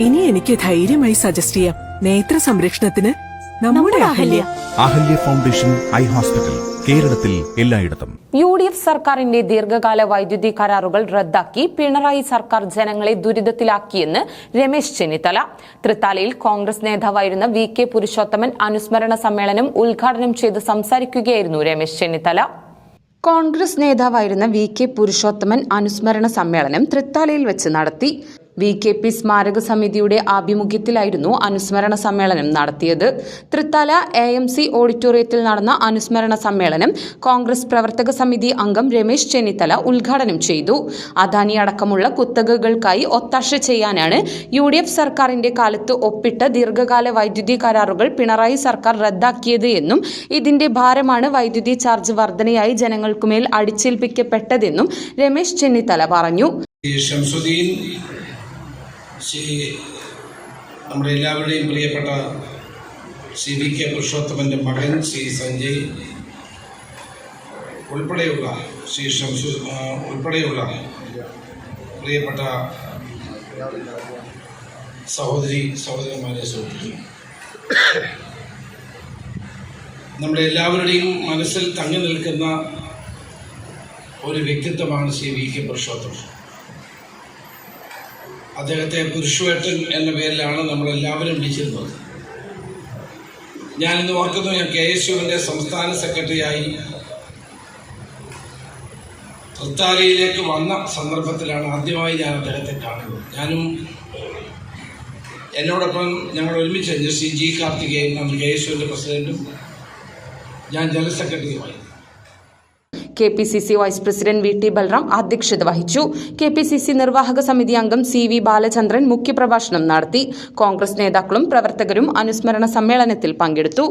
ഇനി എനിക്ക് ധൈര്യമായി സജസ്റ്റ് ചെയ്യാം. നേത്ര സംരക്ഷണത്തിന് നമ്മുടെ Ahalya. Ahalya. Foundation eye hospital കേരളത്തിൽ എല്ലായിടത്തും. യു ഡി എഫ് സർക്കാരിന്റെ ദീർഘകാല വൈദ്യുതി കരാറുകൾ റദ്ദാക്കി പിണറായി സർക്കാർ ജനങ്ങളെ ദുരിതത്തിലാക്കിയെന്ന് രമേശ് ചെന്നിത്തല. തൃത്താലയിൽ കോൺഗ്രസ് നേതാവായിരുന്ന വി കെ പുരുഷോത്തമൻ അനുസ്മരണ സമ്മേളനം ഉദ്ഘാടനം ചെയ്ത് സംസാരിക്കുകയായിരുന്നു രമേശ് ചെന്നിത്തല. കോൺഗ്രസ് നേതാവായിരുന്ന വി കെ പുരുഷോത്തമൻ അനുസ്മരണ സമ്മേളനം തൃത്താലയിൽ വെച്ച് നടത്തി. വി കെ പി സ്മാരക സമിതിയുടെ ആഭിമുഖ്യത്തിലായിരുന്നു അനുസ്മരണ സമ്മേളനം നടത്തിയത്. തൃത്താല എ എം സി ഓഡിറ്റോറിയത്തിൽ നടന്ന അനുസ്മരണ സമ്മേളനം കോൺഗ്രസ് പ്രവർത്തക സമിതി അംഗം രമേശ് ചെന്നിത്തല ഉദ്ഘാടനം ചെയ്തു. അദാനി അടക്കമുള്ള കുത്തകകൾക്കായി ഒത്താശ ചെയ്യാനാണ് യു ഡി എഫ് സർക്കാരിന്റെ കാലത്ത് ഒപ്പിട്ട ദീർഘകാല വൈദ്യുതി കരാറുകൾ പിണറായി സർക്കാർ റദ്ദാക്കിയത് എന്നും ഇതിന്റെ ഭാരമാണ് വൈദ്യുതി ചാർജ് വർധനയായി ജനങ്ങൾക്കുമേൽ അടിച്ചേൽപ്പിക്കപ്പെട്ടതെന്നും രമേശ് ചെന്നിത്തല പറഞ്ഞു. ശ്രീ നമ്മുടെ എല്ലാവരുടെയും പ്രിയപ്പെട്ട ശ്രീ വി കെ പുരുഷോത്തമന്റെ മകൻ ശ്രീ സഞ്ജയ് ഉൾപ്പെടെയുള്ള ശ്രീ ഷംസു ഉൾപ്പെടെയുള്ള പ്രിയപ്പെട്ട സഹോദരി സഹോദരന്മാരെ സുഹൃത്തുക്കൾ നമ്മുടെ എല്ലാവരുടെയും മനസ്സിൽ തങ്ങി നിൽക്കുന്ന ഒരു വ്യക്തിത്വമാണ് ശ്രീ വി കെ പുരുഷോത്തമൻ. അദ്ദേഹത്തെ പുരുഷവേട്ടൻ എന്ന പേരിലാണ് നമ്മളെല്ലാവരും വിളിച്ചിരുന്നത്. ഞാനിന്ന് ഓർക്കുന്നു ഞാൻ കെ എസ് യുവിന്റെ സംസ്ഥാന സെക്രട്ടറിയായി തൃത്താലയിലേക്ക് വന്ന സന്ദർഭത്തിലാണ് ആദ്യമായി ഞാൻ അദ്ദേഹത്തെ കാണുന്നത്. ഞാനും എന്നോടൊപ്പം ഞങ്ങൾ ഒരുമിച്ച് ശ്രീ ജി കാർത്തികേയൻ അന്ന് കെ എസ് യുവിന്റെ പ്രസിഡന്റും ഞാൻ general സെക്രട്ടറിയുമായി K P C C vice president V T Balram അധ്യക്ഷത വഹിച്ചു. കെ പി സി സി നിർവാഹക സമിതി അംഗം സി വി ബാലചന്ദ്രൻ മുഖ്യപ്രഭാഷണം നടത്തി. കോൺഗ്രസ് നേതാക്കളും പ്രവർത്തകരും അനുസ്മരണ സമ്മേളനത്തിൽ പങ്കെടുത്തു.